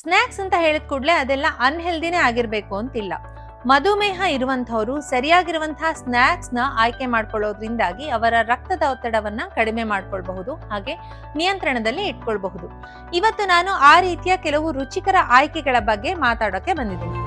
Snacks ಅಂತ ಹೇಳಿದ ಕೂಡಲೇ ಅದೆಲ್ಲ ಅನ್ಹೆಲ್ದಿನೇ ಆಗಿರ್ಬೇಕು ಅಂತಿಲ್ಲ. ಮಧುಮೇಹ ಇರುವಂತಹವರು ಸರಿಯಾಗಿರುವಂತಹ ಸ್ನಾಕ್ಸ್ನ ಆಯ್ಕೆ ಮಾಡ್ಕೊಳ್ಳೋದ್ರಿಂದಾಗಿ ಅವರ ರಕ್ತದ ಒತ್ತಡವನ್ನ ಕಡಿಮೆ ಮಾಡ್ಕೊಳ್ಬಹುದು, ಹಾಗೆ ನಿಯಂತ್ರಣದಲ್ಲಿ ಇಟ್ಕೊಳ್ಬಹುದು. ಇವತ್ತು ನಾನು ಆ ರೀತಿಯ ಕೆಲವು ರುಚಿಕರ ಆಯ್ಕೆಗಳ ಬಗ್ಗೆ ಮಾತಾಡೋಕೆ ಬಂದಿದ್ದೀನಿ.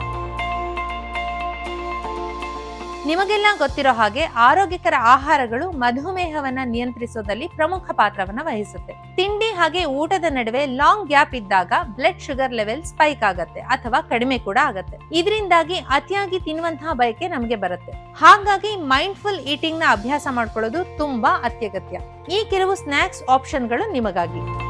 ನಿಮಗೆಲ್ಲ ಗೊತ್ತಿರೋ ಹಾಗೆ ಆರೋಗ್ಯಕರ ಆಹಾರಗಳು ಮಧುಮೇಹವನ್ನ ನಿಯಂತ್ರಿಸೋದಲ್ಲಿ ಪ್ರಮುಖ ಪಾತ್ರವನ್ನ ವಹಿಸುತ್ತೆ. ತಿಂಡಿ ಹಾಗೆ ಊಟದ ನಡುವೆ ಲಾಂಗ್ ಗ್ಯಾಪ್ ಇದ್ದಾಗ ಬ್ಲಡ್ ಶುಗರ್ ಲೆವೆಲ್ ಸ್ಪೈಕ್ ಆಗತ್ತೆ ಅಥವಾ ಕಡಿಮೆ ಕೂಡ ಆಗತ್ತೆ. ಇದರಿಂದಾಗಿ ಅತಿಯಾಗಿ ತಿನ್ನುವಂತಹ ಬಯಕೆ ನಮಗೆ ಬರುತ್ತೆ. ಹಾಗಾಗಿ ಮೈಂಡ್ಫುಲ್ ಈಟಿಂಗ್ನ ಅಭ್ಯಾಸ ಮಾಡ್ಕೊಳ್ಳೋದು ತುಂಬಾ ಅತ್ಯಗತ್ಯ. ಈ ಕೆಲವು ಸ್ನಾಕ್ಸ್ ಆಪ್ಷನ್ಗಳು ನಿಮಗಾಗಿ.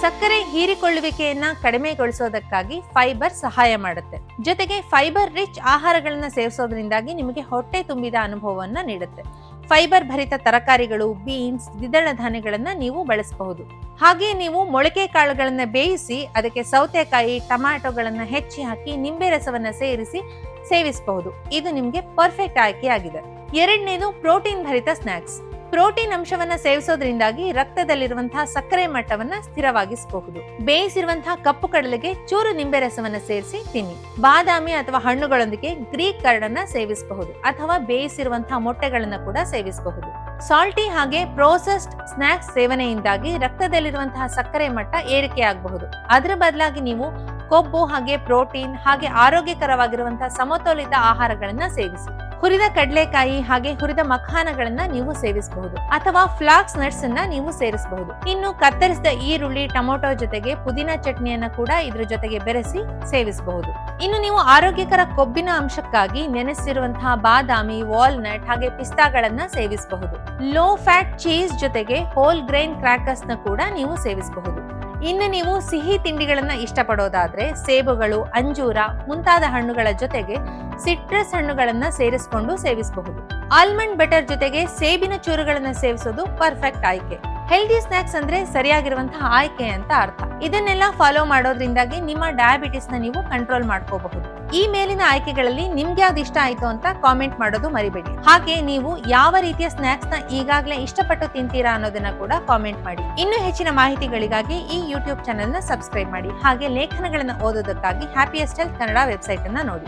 ಸಕ್ಕರೆ ಹೀರಿಕೊಳ್ಳುವಿಕೆಯನ್ನ ಕಡಿಮೆಗೊಳಿಸೋದಕ್ಕಾಗಿ ಫೈಬರ್ ಸಹಾಯ ಮಾಡುತ್ತೆ. ಜೊತೆಗೆ ಫೈಬರ್ ರಿಚ್ ಆಹಾರಗಳನ್ನ ಸೇವಿಸೋದ್ರಿಂದಾಗಿ ನಿಮಗೆ ಹೊಟ್ಟೆ ತುಂಬಿದ ಅನುಭವವನ್ನ ನೀಡುತ್ತೆ. ಫೈಬರ್ ಭರಿತ ತರಕಾರಿಗಳು, ಬೀನ್ಸ್, ದ್ವಿದಳ ಧಾನ್ಯಗಳನ್ನ ನೀವು ಬಳಸಬಹುದು. ಹಾಗೆ ನೀವು ಮೊಳಕೆ ಕಾಳುಗಳನ್ನ ಬೇಯಿಸಿ ಅದಕ್ಕೆ ಸೌತೆಕಾಯಿ ಟೊಮ್ಯಾಟೊಗಳನ್ನ ಹೆಚ್ಚಿ ಹಾಕಿ ನಿಂಬೆ ರಸವನ್ನ ಸೇರಿಸಿ ಸೇವಿಸಬಹುದು. ಇದು ನಿಮ್ಗೆ ಪರ್ಫೆಕ್ಟ್ ಆಯ್ಕೆಯಾಗಿದೆ ಎರಡನೇದು ಪ್ರೋಟೀನ್ ಭರಿತ ಸ್ನಾಕ್ಸ್. ಪ್ರೋಟೀನ್ ಅಂಶವನ್ನ ಸೇವಿಸೋದ್ರಿಂದಾಗಿ ರಕ್ತದಲ್ಲಿರುವಂತಹ ಸಕ್ಕರೆ ಮಟ್ಟವನ್ನ ಸ್ಥಿರವಾಗಿಸಬಹುದು. ಬೇಯಿಸಿರುವಂತಹ ಕಪ್ಪು ಕಡಲೆಗೆ ಚೂರು ನಿಂಬೆ ರಸವನ್ನ ಸೇರಿಸಿ ತಿನ್ನಿ. ಬಾದಾಮಿ ಅಥವಾ ಹಣ್ಣುಗಳೊಂದಿಗೆ ಗ್ರೀಕ್ ಕರ್ಡನ್ನ ಸೇವಿಸಬಹುದು ಅಥವಾ ಬೇಯಿಸಿರುವಂತಹ ಮೊಟ್ಟೆಗಳನ್ನ ಕೂಡ ಸೇವಿಸಬಹುದು. ಸಾಲ್ಟಿ ಹಾಗೆ ಪ್ರೋಸೆಸ್ಡ್ ಸ್ನಾಕ್ಸ್ ಸೇವನೆಯಿಂದಾಗಿ ರಕ್ತದಲ್ಲಿರುವಂತಹ ಸಕ್ಕರೆ ಮಟ್ಟ ಏರಿಕೆಯಾಗಬಹುದು. ಅದರ ಬದಲಾಗಿ ನೀವು ಕೊಬ್ಬು ಹಾಗೆ ಪ್ರೋಟೀನ್ ಹಾಗೆ ಆರೋಗ್ಯಕರವಾಗಿರುವಂತಹ ಸಮತೋಲಿತ ಆಹಾರಗಳನ್ನ ಸೇವಿಸಿ. ಹುರಿದ ಕಡಲೆಕಾಯಿ ಹಾಗೆ ಹುರಿದ ಮಖಾನಗಳನ್ನ ನೀವು ಸೇವಿಸಬಹುದು. ಅಥವಾ ಫ್ಲಾಕ್ಸ್ ನಟ್ಸ್ ಅನ್ನ ನೀವು ಸೇರಿಸಬಹುದು. ಇನ್ನು ಕತ್ತರಿಸಿದ ಈರುಳ್ಳಿ, ಟೊಮೊಟೊ ಜೊತೆಗೆ ಪುದೀನ ಚಟ್ನಿಯನ್ನ ಕೂಡ ಇದ್ರ ಜೊತೆಗೆ ಬೆರೆಸಿ ಸೇವಿಸಬಹುದು. ಇನ್ನು ನೀವು ಆರೋಗ್ಯಕರ ಕೊಬ್ಬಿನ ಅಂಶಕ್ಕಾಗಿ ನೆನೆಸಿರುವಂತಹ ಬಾದಾಮಿ ವಾಲ್ನಟ್ ಹಾಗೆ ಪಿಸ್ತಾಗಳನ್ನ ಸೇವಿಸಬಹುದು. ಲೋ ಫ್ಯಾಟ್ ಚೀಸ್ ಜೊತೆಗೆ ಹೋಲ್ ಗ್ರೈನ್ ಕ್ರಾಕರ್ಸ್ನ ಕೂಡ ನೀವು ಸೇವಿಸಬಹುದು. ಇನ್ನು ನೀವು ಸಿಹಿ ತಿಂಡಿಗಳನ್ನ ಇಷ್ಟಪಡೋದಾದ್ರೆ ಸೇಬುಗಳು, ಅಂಜೂರ ಮುಂತಾದ ಹಣ್ಣುಗಳ ಜೊತೆಗೆ ಸಿಟ್ರಸ್ ಹಣ್ಣುಗಳನ್ನ ಸೇರಿಸಿಕೊಂಡು ಸೇವಿಸಬಹುದು. ಆಲ್ಮಂಡ್ ಬಟರ್ ಜೊತೆಗೆ ಸೇಬಿನ ಚೂರುಗಳನ್ನ ಸೇವಿಸೋದು ಪರ್ಫೆಕ್ಟ್ ಆಯ್ಕೆ. ಹೆಲ್ದಿ ಸ್ನಾಕ್ಸ್ ಅಂದ್ರೆ ಸರಿಯಾಗಿರುವಂತಹ ಆಯ್ಕೆ ಅಂತ ಅರ್ಥ. ಇದನ್ನೆಲ್ಲ ಫಾಲೋ ಮಾಡೋದ್ರಿಂದಾಗಿ ನಿಮ್ಮ ಡಯಾಬಿಟಿಸ್ನ ನೀವು ಕಂಟ್ರೋಲ್ ಮಾಡ್ಕೋಬಹುದು. ಈ ಮೇಲಿನ ಆಯ್ಕೆಗಳಲ್ಲಿ ನಿಮ್ಗೆ ಯಾವ್ದು ಇಷ್ಟ ಆಯ್ತು ಅಂತ ಕಾಮೆಂಟ್ ಮಾಡೋದು ಮರಿಬೇಡಿ. ಹಾಗೆ ನೀವು ಯಾವ ರೀತಿಯ ಸ್ನಾಕ್ಸ್ನ ಈಗಾಗಲೇ ಇಷ್ಟಪಟ್ಟು ತಿಂತೀರಾ ಅನ್ನೋದನ್ನ ಕೂಡ ಕಾಮೆಂಟ್ ಮಾಡಿ. ಇನ್ನು ಹೆಚ್ಚಿನ ಮಾಹಿತಿಗಳಿಗಾಗಿ ಈ ಯೂಟ್ಯೂಬ್ ಚಾನೆಲ್ನ ಸಬ್ಸ್ಕ್ರೈಬ್ ಮಾಡಿ. ಹಾಗೆ ಲೇಖನಗಳನ್ನ ಓದೋದಕ್ಕಾಗಿ ಹ್ಯಾಪಿಯಸ್ಟ್ ಹೆಲ್ತ್ ಕನ್ನಡ ವೆಬ್ಸೈಟ್ ಅನ್ನ ನೋಡಿ.